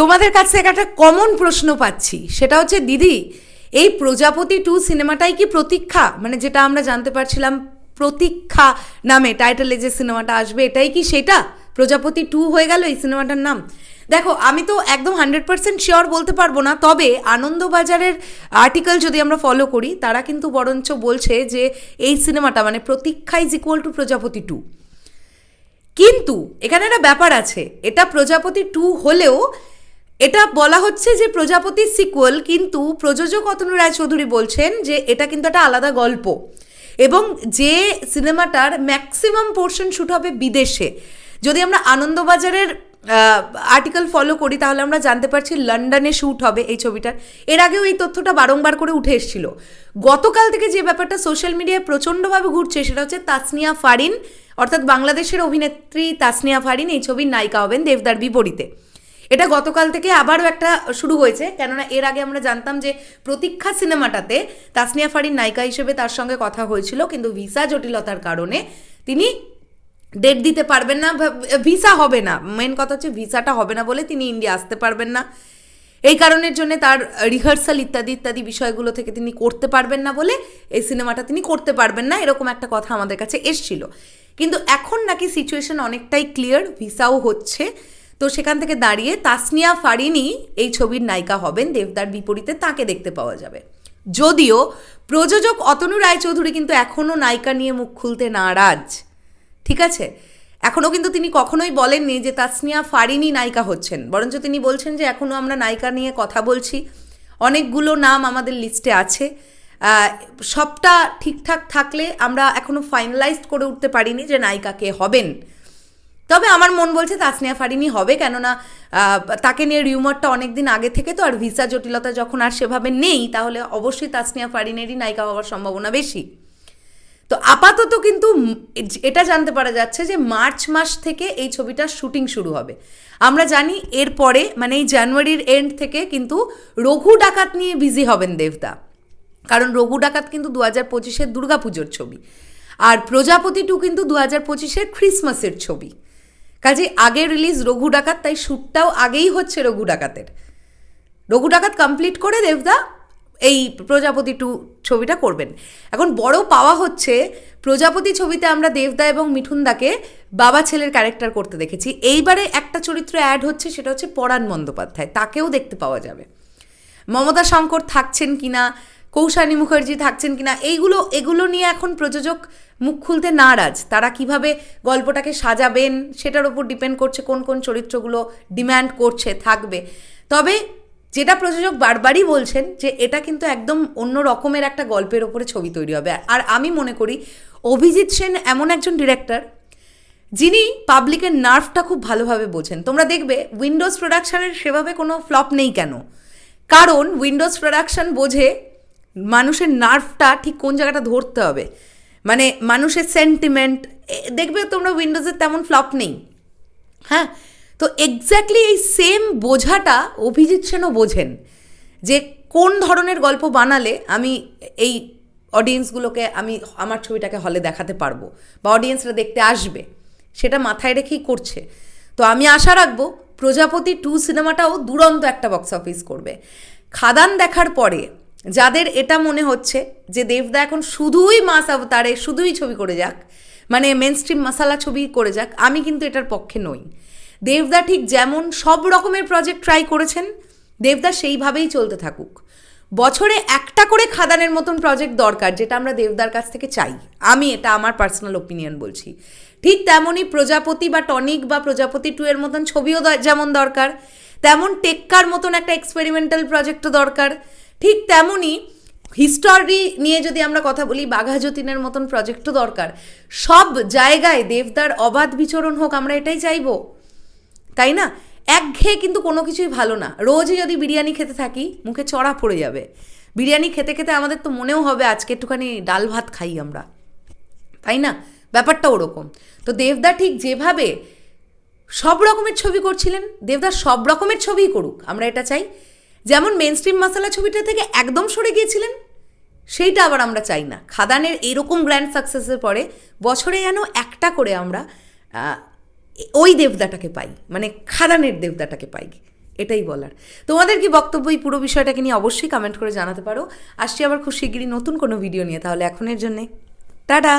তোমাদের কাছ থেকে একটা কমন প্রশ্ন পাচ্ছি। সেটা হচ্ছে, দিদি, এই প্রজাপতি টু সিনেমাটাই কি প্রতীক্ষা? মানে যেটা আমরা জানতে পারছিলাম, প্রতীক্ষা নামে টাইটেলে যে সিনেমাটা আসবে, এটাই কি সেটা? প্রজাপতি টু হয়ে গেল এই সিনেমাটার নাম। দেখো, আমি তো একদম হান্ড্রেড পার্সেন্ট শিওর বলতে পারব না, তবে আনন্দবাজারের আর্টিকেল যদি আমরা ফলো করি, তারা কিন্তু বরঞ্চ বলছে যে এই সিনেমাটা মানে Pratiksha is equal to Prajapati too কিন্তু এখানে একটা ব্যাপার আছে, এটা প্রজাপতি টু হলেও এটা বলা হচ্ছে যে প্রজাপতি সিকুয়েল কিন্তু প্রযোজক অতনু রায়চৌধুরী বলছেন যে এটা কিন্তু একটা আলাদা গল্প। এবং যে সিনেমাটার ম্যাক্সিমাম পোর্শন শ্যুট হবে বিদেশে। যদি আমরা আনন্দবাজারের আর্টিকেল ফলো করি, তাহলে আমরা জানতে পারছি লন্ডনে শ্যুট হবে এই ছবিটার এর আগেও এই তথ্যটা বারংবার করে উঠে এসেছিল। গতকাল থেকে যে ব্যাপারটা সোশ্যাল মিডিয়ায় প্রচণ্ডভাবে ঘুরছে, সেটা হচ্ছে তাসনিয়া ফারিন, অর্থাৎ বাংলাদেশের অভিনেত্রী তাসনিয়া ফারিন এই ছবির নায়িকা হবেন দেবদার বিপরীতে। এটা গতকাল থেকে আবারও একটা শুরু হয়েছে। কেননা এর আগে আমরা জানতাম যে প্রতীক্ষা সিনেমাটাতে তাসনিয়া ফারিন নায়িকা হিসেবে তার সঙ্গে কথা হয়েছিল, কিন্তু ভিসা জটিলতার কারণে তিনি ডেট দিতে পারবেন না ভিসা হবে না। মেন কথা হচ্ছে ভিসাটা হবে না বলে তিনি ইন্ডিয়া আসতে পারবেন না। এই কারণের জন্য তার রিহার্সাল ইত্যাদি ইত্যাদি বিষয়গুলো থেকে তিনি করতে পারবেন না বলে এই সিনেমাটা তিনি করতে পারবেন না, এরকম একটা কথা আমাদের কাছে এসছিল। কিন্তু এখন নাকি সিচুয়েশন অনেকটাই ক্লিয়ার ভিসাও হচ্ছে। তো সেখান থেকে দাঁড়িয়ে তাসনিয়া ফারিনি এই ছবির নায়িকা হবেন। দেবদার বিপরীতে তাকে দেখতে পাওয়া যাবে। যদিও প্রযোজক অতনু রায়চৌধুরী কিন্তু এখনও নায়িকা নিয়ে মুখ খুলতে নারাজ। ঠিক আছে? এখনও কিন্তু তিনি কখনোই বলেননি যে তাসনিয়া ফারিনি নায়িকা হচ্ছেন। বরঞ্চ তিনি বলছেন যে এখনও আমরা নায়িকা নিয়ে কথা বলছি। অনেকগুলো নাম আমাদের লিস্টে আছে। সবটা ঠিকঠাক থাকলে আমরা এখনও ফাইনালাইজড করে উঠতে পারিনি যে নায়িকা কে হবেন। তবে আমার মন বলছে তাসনিয়া ফারিনি হবে কেননা তাকে নিয়ে রিউমারটা অনেক দিন আগে থেকে তো আর ভিসা জটিলতা যখন আর সেভাবে নেই, তাহলে অবশ্যই তাসনিয়া ফারিনেরই নায়িকা হওয়ার সম্ভাবনা বেশি। তো আপাতত কিন্তু এটা জানতে পারা যাচ্ছে যে মার্চ মাস থেকে এই ছবিটার শুটিং শুরু হবে। আমরা জানি এরপরে মানে এই জানুয়ারির এন্ড থেকে কিন্তু রঘু ডাকাত নিয়ে বিজি হবেন দেবদা। কারণ রঘু ডাকাত কিন্তু দু হাজার পঁচিশের দুর্গাপুজোর ছবি। আর প্রজাপতি টু কিন্তু দু হাজার পঁচিশের ক্রিসমাসের ছবি। কাজে আগে রিলিজ রঘু ডাকাত, তাই শ্যুটটাও আগেই হচ্ছে রঘু ডাকাতের। রঘু ডাকাত কমপ্লিট করে দেবদা এই প্রজাপতি টু ছবিটা করবেন। এখন বড় পাওয়া হচ্ছে প্রজাপতি ছবিতে আমরা দেবদা এবং মিঠুনদাকে বাবা ছেলের ক্যারেক্টার করতে দেখেছি। এইবারে একটা চরিত্র অ্যাড হচ্ছে, সেটা হচ্ছে পরাণ বন্দ্যোপাধ্যায়, তাকেও দেখতে পাওয়া যাবে। মমতা শঙ্কর থাকছেন কিনা কৌশানী মুখার্জি থাকছেন কিনা, এইগুলো, এগুলো নিয়ে এখন প্রযোজক মুখ খুলতে নারাজ। তারা কীভাবে গল্পটাকে সাজাবেন, সেটার উপর ডিপেন্ড করছে কোন কোন চরিত্রগুলো ডিম্যান্ড করছে, থাকবে। তবে যেটা প্রযোজক বারবারই বলছেন যে এটা কিন্তু একদম অন্য রকমের একটা গল্পের ওপরে ছবি তৈরি হবে। আর আমি মনে করি অভিজিৎ সেন এমন একজন ডিরেক্টর যিনি পাবলিকের নার্ভটা খুব ভালোভাবে বোঝেন। তোমরা দেখবে উইন্ডোজ প্রোডাকশানের সেভাবে কোনো ফ্লপ নেই কেন? কারণ উইন্ডোজ প্রোডাকশান বোঝে মানুষের নার্ভটা ঠিক কোন জায়গাটা ধরতে হবে? মানে মানুষের সেন্টিমেন্ট দেখবে তোমরা উইন্ডোজের তেমন ফ্লপ নেই। হ্যাঁ? তো এক্স্যাক্টলি এই সেম বোঝাটা অভিজিৎ সেনও বোঝেন যে কোন ধরনের গল্প বানালে আমি এই অডিয়েন্সগুলোকে আমি আমার ছবিটাকে হলে দেখাতে পারব বা অডিয়েন্সরা দেখতে আসবে, সেটা মাথায় রেখেই করছে। তো আমি আশা রাখব প্রজাপতি টু সিনেমাটাও দুরন্ত একটা বক্স অফিস করবে। খাদান দেখার পরে যাদের এটা মনে হচ্ছে যে দেবদা এখন শুধুই মাস অবতারে, শুধুই ছবি করে যাক মানে মেন স্ট্রিম মশালা ছবি করে যাক, আমি কিন্তু এটার পক্ষে নই। দেবদা ঠিক যেমন সব রকমের প্রজেক্ট ট্রাই করেছেন, দেবদা সেইভাবেই চলতে থাকুক। বছরে একটা করে খাদানের মতন প্রজেক্ট দরকার, যেটা আমরা দেবদার কাছ থেকে চাই। আমি এটা আমার পার্সোনাল ওপিনিয়ন বলছি। ঠিক তেমনই প্রজাপতি বা টনিক বা প্রজাপতি টু এর মতন ছবিও যেমন দরকার, তেমন টেক্কার মতন একটা এক্সপেরিমেন্টাল প্রজেক্টও দরকার। ঠিক তেমনই হিস্টরি নিয়ে যদি আমরা কথা বলি, বাঘা যতীনের মতন প্রজেক্টও দরকার। সব জায়গায় দেবদার অবাধ বিচরণ হোক, আমরা এটাই চাইব। তাই না? একঘেয়ে কিন্তু কোনো কিছুই ভালো না। রোজই যদি বিরিয়ানি খেতে থাকি, মুখে চড়া পড়ে যাবে। বিরিয়ানি খেতে খেতে আমাদের তো মনেও হবে, আজকে একটুখানি ডাল ভাত খাই আমরা। তাই না? ব্যাপারটা ওরকম। তো দেবদা ঠিক যেভাবে সব রকমের ছবি করছিলেন, দেবদা সব রকমের ছবিই করুক, আমরা এটা চাই। যেমন মেন স্ট্রিম মশালা ছবিটা থেকে একদম সরে গিয়েছিলেন, সেইটা আবার আমরা চাই না। খাদানের এরকম গ্র্যান্ড সাকসেসের পরে বছরে যেন একটা করে আমরা ওই দেবদাটাকে পাই মানে খাদানের দেবদাটাকে পাই, এটাই বলার। তোমাদের কি বক্তব্য এই পুরো বিষয়টাকে নিয়ে অবশ্যই কমেন্ট করে জানাতে পারো। আসছি আবার খুব শিগগিরই নতুন কোনো ভিডিও নিয়ে, তাহলে এখনের জন্যে। টাটা!